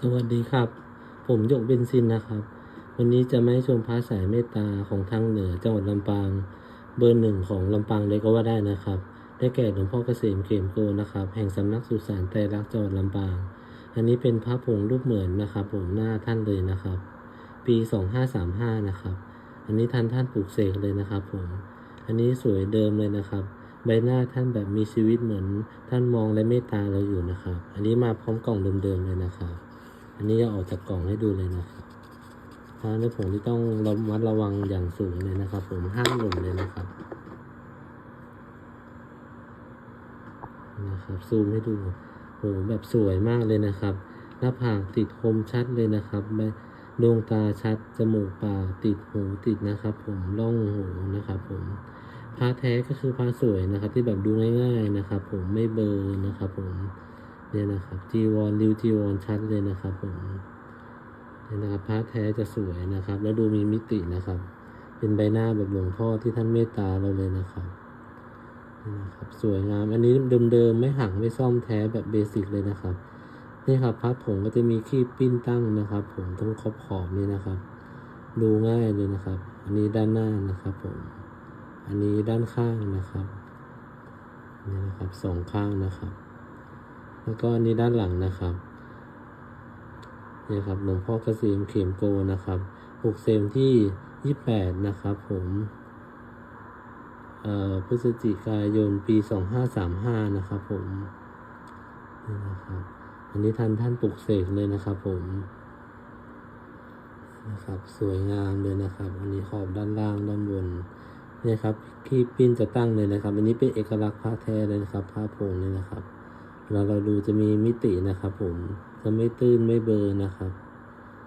สวัสดีครับ ผมหยกเบนซินนะครับ วันนี้จะมาให้ชมพระสายเมตตาของทางเหนือจังหวัดลำปาง เบอร์หนึ่งของลำปางเลยก็ว่าได้นะครับ ได้แก่หลวงพ่อเกษมเขมโกนะครับ แห่งสำนักสุสานไตรลักษณ์จังหวัดลำปาง อันนี้เป็นพระผงรูปเหมือนนะครับ ผมหน้าท่านเลยนะครับ ปี2535นะครับ อันนี้ท่านท่านปลูกเสกเลยนะครับ ผม อันนี้สวยเดิมเลยนะครับ ใบหน้าท่านแบบมีชีวิตเหมือน ท่านมองและเมตตาเราอยู่นะครับ อันนี้มาพร้อมกล่องเดิมๆเลยนะครับ อันนี้จะออกจากกล่องให้ดูเลยนะครับพระในผงที่ต้องระมัดระวังอย่างสูงเลยนะครับ ผมห้ามหล่นเลยนะครับ นะครับซูมให้ดูโหแบบสวยมากเลยนะครับหน้าผากติดคมชัดเลยนะครับดวงตาชัด จมูกปากติดหูติดนะครับ ผมร่องหูนะครับ ผมพระแท้ก็คือพระสวยนะครับ ที่แบบดูง่ายๆนะครับ ผมไม่เบลอร์นะครับ ผม เนี่ยนะครับจีวรริ้วจีวรชัดเลยนะครับผมเนี่ยนะครับพระแท้จะสวยนะครับ แล้วดูมีมิตินะครับ เป็นใบหน้าแบบหลวงพ่อที่ท่านเมตตาเราเลยนะครับนี่นะครับ สวยงาม อันนี้เดิมๆไม่หักไม่ซ่อมแท้แบบเบสิกเลยนะครับนี่ครับพับผมก็จะมีขี้ปิ้นตั้งนะครับ ผมตรงขอบขอบนี่นะครับ ดูง่ายเลยนะครับ อันนี้ด้านหน้านะครับผม อันนี้ด้านข้างนะครับนี่นะครับสองข้างนะครับ แล้วก็อันนี้ด้านหลังนะครับนี่ครับหลวงพ่อเกษมเข็มโกนะครับปลูกเซมที่ยี่แปดนะครับผมเอ่อพฤศจิกายนปีสองห้าสามห้านะครับผมนี่นะครับ อันนี้ท่านท่านปลุกเสกเลยนะครับผมนะครับสวยงามเลยนะครับ อันนี้ขอบด้านล่างด้านบนเนี่ยครับที่ปิ้นจะตั้งเลยนะครับ อันนี้เป็นเอกลักษณ์พระแท้เลยนะครับพระผงเลยนะครับ เวลาเราดูจะมีมิตินะครับผมจะไม่ตื้นไม่เบอร์นะครับ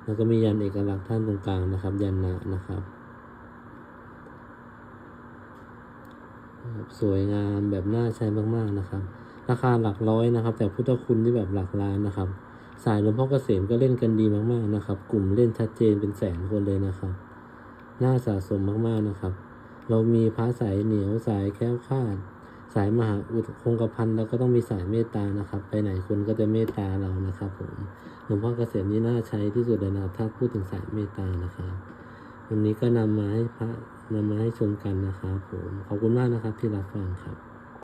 แล้วก็มียันเอกลักษณ์ท่านตรงกลางนะครับ ยันนะนะครับ สวยงามแบบน่าใช้มากๆนะครับ ราคาหลักร้อยนะครับ แต่พุทธคุณที่แบบหลักล้านนะครับ สายหลวงพ่อเกษมก็เล่นกันดีมากๆนะครับ กลุ่มเล่นชัดเจนเป็นแสนคนเลยนะครับ น่าสะสมมากๆนะครับ เรามีพระสายเหนียวสายแค้วคาด สายมหาอุดคงกระพันแล้วก็ต้องมีสายเมตตานะครับ ไปไหนคนก็จะเมตตาเรานะครับผมหลวงพ่อเกษมนี่น่าใช้ที่สุดเลยนะครับถ้าพูดถึงสายเมตตานะครับวันนี้ก็นำมาให้พระนำมาให้ชมกันนะครับผมขอบคุณมากนะครับที่รับฟังครับ